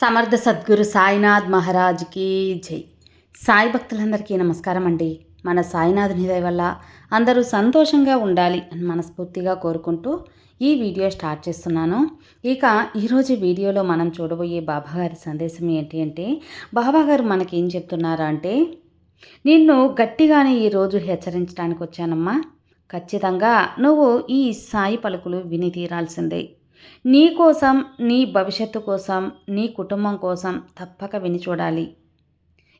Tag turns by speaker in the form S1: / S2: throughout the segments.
S1: సమర్థ సద్గురు సాయినాథ్ మహారాజ్కి జై. సాయి భక్తులందరికీ నమస్కారం అండి. మన సాయినాథుని దయ వల్ల అందరూ సంతోషంగా ఉండాలి అని మనస్ఫూర్తిగా కోరుకుంటూ ఈ వీడియో స్టార్ట్ చేస్తున్నాను. ఇక ఈరోజు వీడియోలో మనం చూడబోయే బాబాగారి సందేశం ఏంటి అంటే బాబాగారు మనకి ఏం చెప్తున్నారా అంటే నిన్ను గట్టిగానే ఈరోజు హెచ్చరించడానికి వచ్చానమ్మా. ఖచ్చితంగా నువ్వు ఈ సాయి పలుకులు విని తీరాల్సిందే. నీ కోసం నీ భవిష్యత్తు కోసం నీ కుటుంబం కోసం తప్పక విని చూడాలి.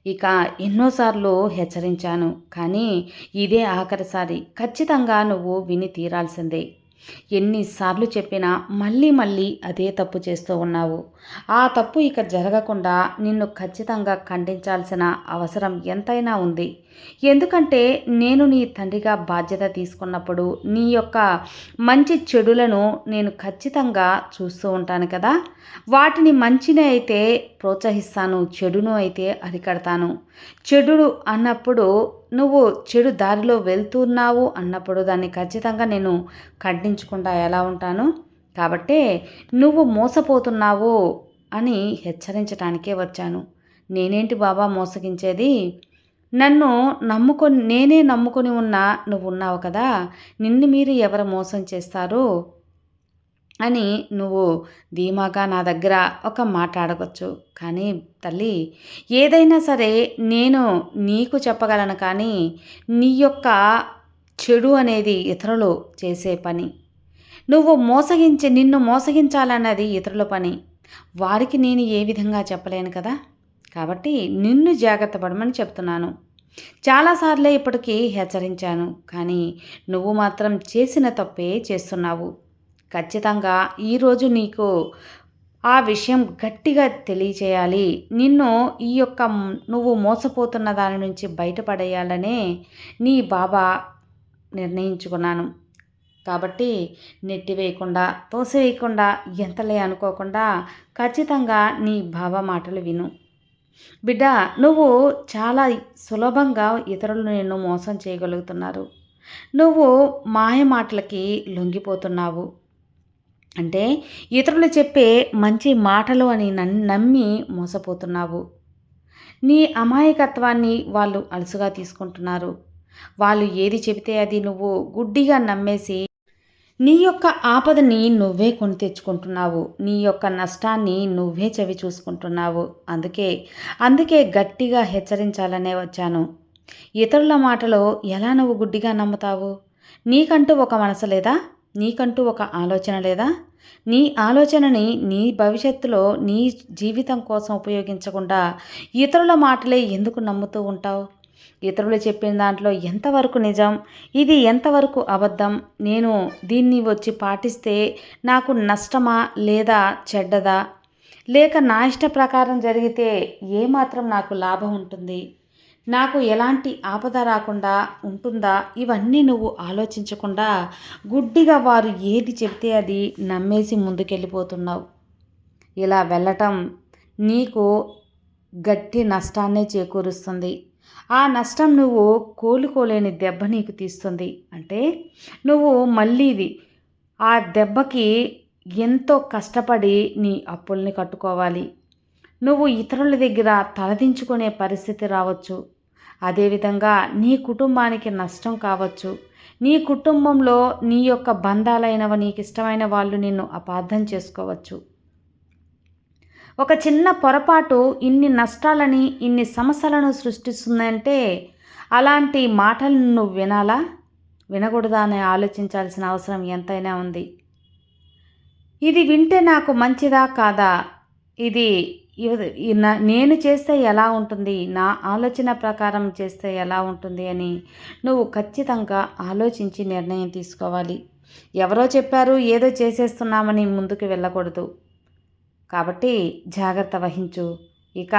S1: ఇక ఎన్నోసార్లు హెచ్చరించాను కానీ ఇదే ఆఖరిసారి. ఖచ్చితంగా నువ్వు విని తీరాల్సిందే. ఎన్నిసార్లు చెప్పినా మళ్ళీ మళ్ళీ అదే తప్పు చేస్తూ ఉన్నావు. ఆ తప్పు ఇక జరగకుండా నిన్ను ఖచ్చితంగా ఖండించాల్సిన అవసరం ఎంతైనా ఉంది. ఎందుకంటే నేను నీ తండ్రిగా బాధ్యత తీసుకున్నప్పుడు నీ యొక్క మంచి చెడులను నేను ఖచ్చితంగా చూస్తూ ఉంటాను కదా. వాటిని మంచిని అయితే ప్రోత్సహిస్తాను చెడును అయితే అరికడతాను. చెడుడు అన్నప్పుడు నువ్వు చెడు దారిలో వెళ్తున్నావు అన్నప్పుడు దాన్ని ఖచ్చితంగా నేను ఖండించకుండా ఎలా ఉంటాను? కాబట్టే నువ్వు మోసపోతున్నావు అని హెచ్చరించడానికే వచ్చాను. నేనేంటి బాబా మోసగించేది? నన్ను నమ్ముకొని నేనే నమ్ముకొని ఉన్నా నువ్వు ఉన్నావు కదా నిన్ను మీరు ఎవరు మోసం చేస్తారు? అని నువ్వు ధీమాగా నా దగ్గర ఒక మాట కానీ తల్లి ఏదైనా సరే నేను నీకు చెప్పగలను కానీ నీ యొక్క చెడు అనేది ఇతరులు చేసే పని. నువ్వు మోసగించి నిన్ను మోసగించాలన్నది ఇతరుల పని. వారికి నేను ఏ విధంగా చెప్పలేను కదా? కాబట్టి నిన్ను జాగ్రత్త పడమని చెప్తున్నాను. చాలాసార్లే ఇప్పటికీ హెచ్చరించాను. కానీ నువ్వు మాత్రం చేసిన తప్పే చేస్తున్నావు. ఖచ్చితంగా ఈరోజు నీకు ఆ విషయం గట్టిగా తెలియచేయాలి. నిన్ను ఈ యొక్క నువ్వు మోసపోతున్న దాని నుంచి బయటపడేయాలనే నీ బాబా నిర్ణయించుకున్నాను. కాబట్టి నెట్టివేయకుండా తోసివేయకుండా ఎంతలే అనుకోకుండా ఖచ్చితంగా నీ బాబా మాటలు విను. బిడ్డ నువ్వు చాలా సులభంగా ఇతరులు నిన్ను మోసం చేయగలుగుతున్నారు. నువ్వు మాయ మాటలకి లొంగిపోతున్నావు. అంటే ఇతరులు చెప్పే మంచి మాటలు అని నమ్మి మోసపోతున్నావు. నీ అమాయకత్వాన్ని వాళ్ళు అలసుగా తీసుకుంటున్నారు. వాళ్ళు ఏది చెబితే అది నువ్వు గుడ్డిగా నమ్మేసి నీ యొక్క ఆపదని నువ్వే కొని తెచ్చుకుంటున్నావు. నీ యొక్క నష్టాన్ని నువ్వే చవి చూసుకుంటున్నావు. అందుకే అందుకే గట్టిగా హెచ్చరించాలనే వచ్చాను. ఇతరుల మాటలో ఎలా నువ్వు గుడ్డిగా నమ్ముతావు? నీకంటూ ఒక మనసు లేదా? నీకంటూ ఒక ఆలోచన లేదా? నీ ఆలోచనని నీ భవిష్యత్తులో నీ జీవితం కోసం ఉపయోగించకుండా ఇతరుల మాటలే ఎందుకు నమ్ముతూ ఉంటావు? ఇతరులు చెప్పిన దాంట్లో ఎంతవరకు నిజం? ఇది ఎంతవరకు అబద్ధం? నేను దీన్ని వచ్చి పాటిస్తే నాకు నష్టమా లేదా చెడ్డదా? లేక నా ఇష్ట ప్రకారం జరిగితే ఏమాత్రం నాకు లాభం ఉంటుంది? నాకు ఎలాంటి ఆపద రాకుండా ఉంటుందా? ఇవన్నీ నువ్వు ఆలోచించకుండా గుడ్డిగా వారు ఏది చెప్తే అది నమ్మేసి ముందుకెళ్ళిపోతున్నావు. ఇలా వెళ్ళటం నీకు గట్టి నష్టాన్నే చేకూరుస్తుంది. ఆ నష్టం నువ్వు కోలుకోలేని దెబ్బ నీకు తీస్తుంది. అంటే నువ్వు మళ్ళీ ఆ దెబ్బకి ఎంతో కష్టపడి నీ అప్పుల్ని కట్టుకోవాలి. నువ్వు ఇతరుల దగ్గర తలదించుకునే పరిస్థితి రావచ్చు. అదేవిధంగా నీ కుటుంబానికి నష్టం కావచ్చు. నీ కుటుంబంలో నీ యొక్క బంధాలైనవ నీకు ఇష్టమైన వాళ్ళు నిన్ను అపార్థం చేసుకోవచ్చు. ఒక చిన్న పొరపాటు ఇన్ని నష్టాలని ఇన్ని సమస్యలను సృష్టిస్తుందంటే అలాంటి మాటలను నువ్వు వినాలా? వినకూడదా అని ఆలోచించాల్సిన అవసరం ఎంతైనా ఉంది. ఇది వింటే నాకు మంచిదా కాదా? ఇది నేను చేస్తే ఎలా ఉంటుంది? నా ఆలోచన ప్రకారం చేస్తే ఎలా ఉంటుంది అని నువ్వు ఖచ్చితంగా ఆలోచించి నిర్ణయం తీసుకోవాలి. ఎవరో చెప్పారు ఏదో చేసేస్తున్నామని ముందుకు వెళ్ళకూడదు. కాబట్టి జాగ్రత్త వహించు. ఇక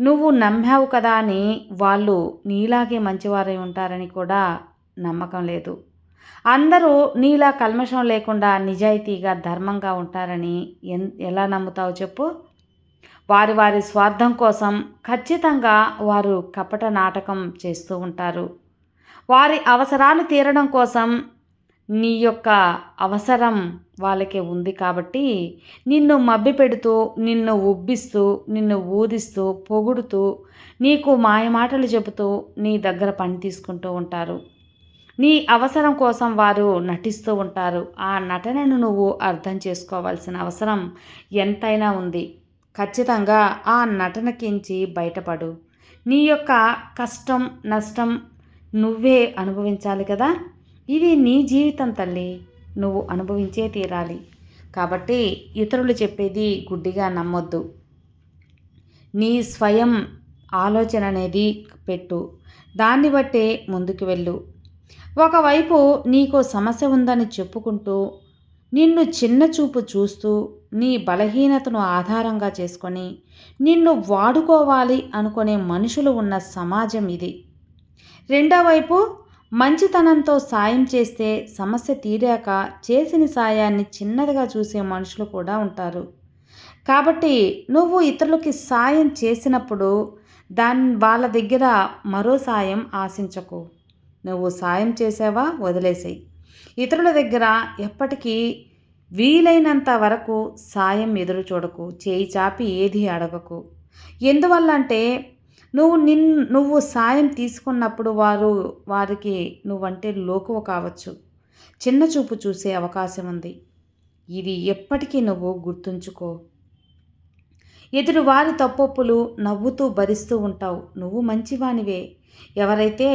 S1: నువ్వు నమ్మావు కదా అని వాళ్ళు నీలాగే మంచివారై ఉంటారని కూడా నమ్మకం లేదు. అందరూ నీలా కల్మషం లేకుండా నిజాయితీగా ధర్మంగా ఉంటారని ఎన్ ఎలా నమ్ముతావు చెప్పు? వారి వారి స్వార్థం కోసం ఖచ్చితంగా వారు కపట నాటకం చేస్తూ ఉంటారు. వారి అవసరాలు తీరడం కోసం నీ యొక్క అవసరం వాళ్ళకి ఉంది కాబట్టి నిన్ను మబ్బి పెడుతూ నిన్ను ఉబ్బిస్తూ నిన్ను ఊదిస్తూ పొగుడుతూ నీకు మాయమాటలు చెబుతూ నీ దగ్గర పని తీసుకుంటూ ఉంటారు. నీ అవసరం కోసం వారు నటిస్తూ ఉంటారు. ఆ నటనను నువ్వు అర్థం చేసుకోవాల్సిన అవసరం ఎంతైనా ఉంది. ఖచ్చితంగా ఆ నటనకించి బయటపడు. నీ యొక్క కష్టం నష్టం నువ్వే అనుభవించాలి కదా? ఇది నీ జీవితం తల్లి. నువ్వు అనుభవించే తీరాలి. కాబట్టి ఇతరులు చెప్పేది గుడ్డిగా నమ్మొద్దు. నీ స్వయం ఆలోచన అనేది పెట్టు. దాన్ని బట్టే ముందుకు వెళ్ళు. ఒకవైపు నీకు సమస్య ఉందని చెప్పుకుంటూ నిన్ను చిన్న చూపు చూస్తూ నీ బలహీనతను ఆధారంగా చేసుకొని నిన్ను వాడుకోవాలి అనుకునే మనుషులు ఉన్న సమాజం ఇది. రెండో వైపు మంచితనంతో సాయం చేస్తే సమస్య తీరాక చేసిన సాయాన్ని చిన్నదిగా చూసే మనుషులు కూడా ఉంటారు. కాబట్టి నువ్వు ఇతరులకి సాయం చేసినప్పుడు దాని వాళ్ళ దగ్గర మరో సాయం ఆశించకు. నువ్వు సాయం చేసావా? వదిలేసేయి. ఇతరుల దగ్గర ఎప్పటికీ వీలైనంత వరకు సాయం ఎదురు చూడకు చేయి చాపి ఏది అడగకు. ఎందువల్ల అంటే నువ్వు నిన్ నువ్వు సాయం తీసుకున్నప్పుడు వారు వారికి నువ్వంటే లోకువ కావచ్చు. చిన్న చూపు చూసే అవకాశం ఉంది. ఇది ఎప్పటికీ నువ్వు గుర్తుంచుకో. ఎదురు వారి తప్పొప్పులు నవ్వుతూ భరిస్తూ ఉంటావు. నువ్వు మంచివానివే. ఎవరైతే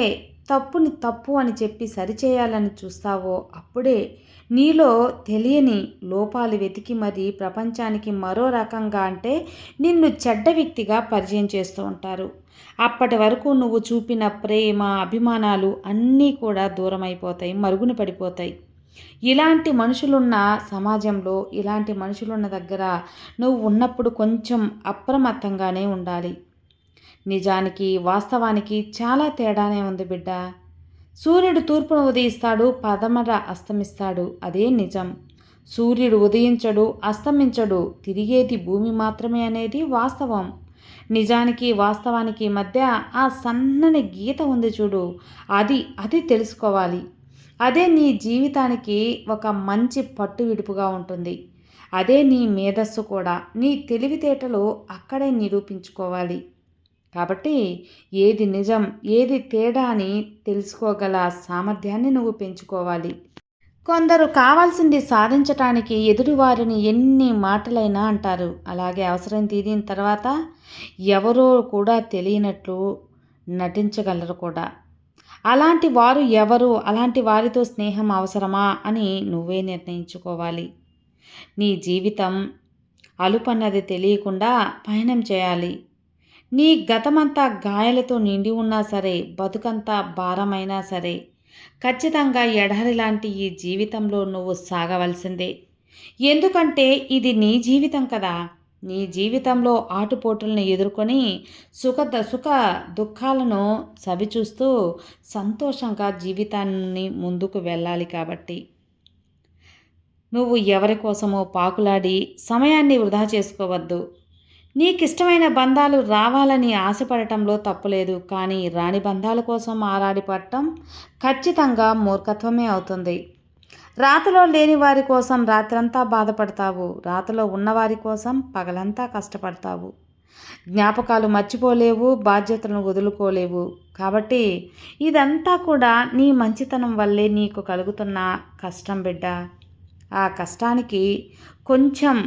S1: తప్పుని తప్పు అని చెప్పి సరిచేయాలని చూస్తావో అప్పుడే నీలో తెలియని లోపాలు వెతికి మరి ప్రపంచానికి మరో రకంగా అంటే నిన్ను చెడ్డ వ్యక్తిగా పరిచయం చేస్తూ ఉంటారు. అప్పటి వరకు నువ్వు చూపిన ప్రేమ అభిమానాలు అన్నీ కూడా దూరం అయిపోతాయి మరుగున పడిపోతాయి. ఇలాంటి మనుషులున్న సమాజంలో ఇలాంటి మనుషులున్న దగ్గర నువ్వు ఉన్నప్పుడు కొంచెం అప్రమత్తంగానే ఉండాలి. నిజానికి వాస్తవానికి చాలా తేడానే ఉంది బిడ్డ. సూర్యుడు తూర్పును ఉదయిస్తాడు పదమర అస్తమిస్తాడు. అదే నిజం. సూర్యుడు ఉదయించడు అస్తమించడు. తిరిగేది భూమి మాత్రమే అనేది వాస్తవం. నిజానికి వాస్తవానికి మధ్య ఆ సన్నని గీత ఉంది చూడు. అది అది తెలుసుకోవాలి. అదే నీ జీవితానికి ఒక మంచి పట్టు విడుపుగా ఉంటుంది. అదే నీ మేధస్సు కూడా. నీ తెలివితేటలు అక్కడే నిరూపించుకోవాలి. కాబట్టి ఏది నిజం ఏది తేడా అని తెలుసుకోగల సామర్థ్యాన్ని నువ్వు పెంచుకోవాలి. కొందరు కావాల్సింది సాధించటానికి ఎదుటివారిని ఎన్ని మాటలైనా అంటారు. అలాగే అవసరం తీరిన తర్వాత ఎవరో కూడా తెలియనట్లు నటించగలరు కూడా. అలాంటి వారు ఎవరు? అలాంటి వారితో స్నేహం అవసరమా అని నువ్వే నిర్ణయించుకోవాలి. నీ జీవితం అలుపన్నది తెలియకుండా పయనం చేయాలి. నీ గతమంతా గాయాలతో నిండి ఉన్నా సరే బతుకంతా భారమైనా సరే ఖచ్చితంగా ఎడహరి లాంటి ఈ జీవితంలో నువ్వు సాగవలసిందే. ఎందుకంటే ఇది నీ జీవితం కదా. నీ జీవితంలో ఆటుపోటులను ఎదుర్కొని సుఖ సుఖ దుఃఖాలను సవిచూస్తూ సంతోషంగా జీవితాన్ని ముందుకు వెళ్ళాలి కాబట్టి. నువ్వు ఎవరి కోసమో పాకులాడి సమయాన్ని వృధా చేసుకోవద్దు. నీకిష్టమైన బంధాలు రావాలని ఆశపడటంలో తప్పులేదు. కానీ రాణి బంధాల కోసం ఆరాడిపడటం ఖచ్చితంగా మూర్ఖత్వమే అవుతుంది. రాతలో లేని వారి కోసం రాత్రంతా బాధపడతావు. రాతలో ఉన్నవారి కోసం పగలంతా కష్టపడతావు. జ్ఞాపకాలు మర్చిపోలేవు బాధ్యతలను వదులుకోలేవు. కాబట్టి ఇదంతా కూడా నీ మంచితనం వల్లే నీకు కలుగుతున్న కష్టం బిడ్డ. ఆ కష్టానికి కొంచెం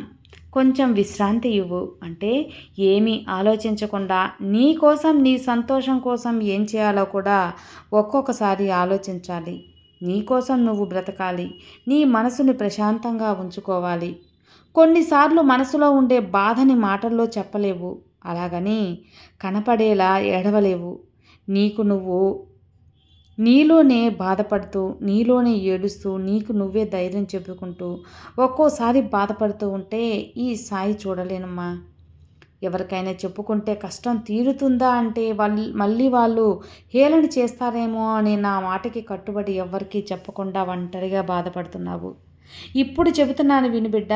S1: కొంచెం విశ్రాంతి ఇవ్వు. అంటే ఏమీ ఆలోచించకుండా నీ కోసం నీ సంతోషం కోసం ఏం చేయాలో కూడా ఒక్కొక్కసారి ఆలోచించాలి. నీ కోసం నువ్వు బ్రతకాలి. నీ మనసుని ప్రశాంతంగా ఉంచుకోవాలి. కొన్నిసార్లు మనసులో ఉండే బాధని మాటల్లో చెప్పలేవు. అలాగని కనపడేలా ఏడవలేవు. నీకు నువ్వు నీలోనే బాధపడుతూ నీలోనే ఏడుస్తూ నీకు నువ్వే ధైర్యం చెప్పుకుంటూ ఒక్కోసారి బాధపడుతూ ఉంటే ఈ సాయి చూడలేనమ్మా. ఎవరికైనా చెప్పుకుంటే కష్టం తీరుతుందా అంటే వాళ్ళు మళ్ళీ వాళ్ళు హేళన చేస్తారేమో అని నా మాటకి కట్టుబడి ఎవరికీ చెప్పకుండా ఒంటరిగా బాధపడుతున్నావు. ఇప్పుడు చెబుతున్నాను వినిబిడ్డ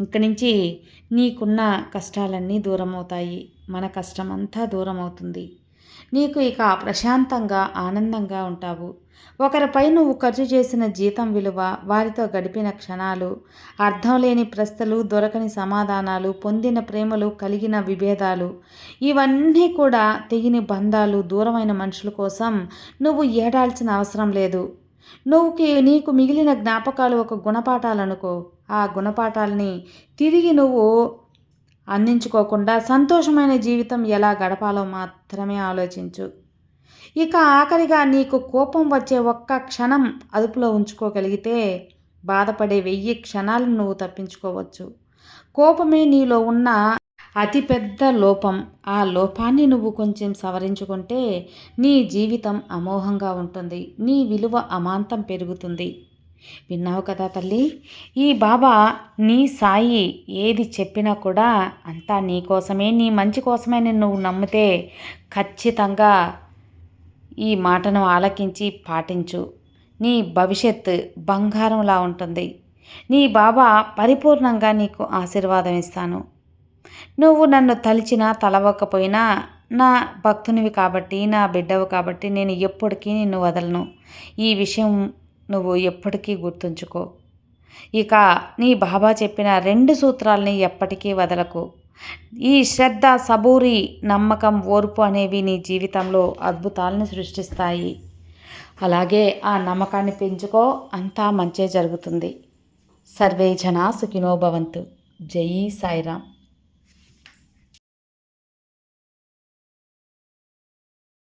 S1: ఇక్కడి నుంచి నీకున్న కష్టాలన్నీ దూరం అవుతాయి మన కష్టం అంతా దూరం అవుతుంది నీకు ఇక ప్రశాంతంగా ఆనందంగా ఉంటావు. ఒకరిపై నువ్వు ఖర్చు చేసిన జీతం విలువ వారితో గడిపిన క్షణాలు అర్థం లేని ప్రశ్నలు దొరకని సమాధానాలు పొందిన ప్రేమలు కలిగిన విభేదాలు ఇవన్నీ కూడా తెగిని బంధాలు దూరమైన మనుషుల కోసం నువ్వు ఏడాల్సిన అవసరం లేదు. నువ్వుకి నీకు మిగిలిన జ్ఞాపకాలు ఒక గుణపాఠాలనుకో. ఆ గుణపాఠాలని తిరిగి నువ్వు అందించుకోకుండా సంతోషమైన జీవితం ఎలా గడపాలో మాత్రమే ఆలోచించు. ఇక ఆఖరిగా నీకు కోపం వచ్చే ఒక్క క్షణం అదుపులో ఉంచుకోగలిగితే బాధపడే వెయ్యి క్షణాలను నువ్వు తప్పించుకోవచ్చు. కోపమే నీలో ఉన్న అతిపెద్ద లోపం. ఆ లోపాన్ని నువ్వు కొంచెం సవరించుకుంటే నీ జీవితం అమోఘంగా ఉంటుంది. నీ విలువ అమాంతం పెరుగుతుంది. విన్నావు కదా తల్లి? ఈ బాబా నీ సాయి ఏది చెప్పినా కూడా అంతా నీ కోసమే నీ మంచి కోసమే నేను నువ్వు నమ్మితే ఖచ్చితంగా ఈ మాటను ఆలకించి పాటించు. నీ భవిష్యత్ బంగారంలా ఉంటుంది. నీ బాబా పరిపూర్ణంగా నీకు ఆశీర్వాదం ఇస్తాను. నువ్వు నన్ను తలిచినా తలవకపోయినా నా భక్తునివి కాబట్టి నా బిడ్డవు కాబట్టి నేను ఎప్పటికీ నిన్ను వదలను. ఈ విషయం నువ్వు ఎప్పటికీ గుర్తుంచుకో. ఇక నీ బాబా చెప్పిన రెండు సూత్రాలని ఎప్పటికీ వదలకు. ఈ శ్రద్ధ సబూరి నమ్మకం ఓర్పు అనేవి నీ జీవితంలో అద్భుతాలను సృష్టిస్తాయి. అలాగే ఆ నమ్మకాన్ని పెంచుకో అంతా మంచే జరుగుతుంది. సర్వే జనా సుఖినోభవంతు జై సాయిరామ్.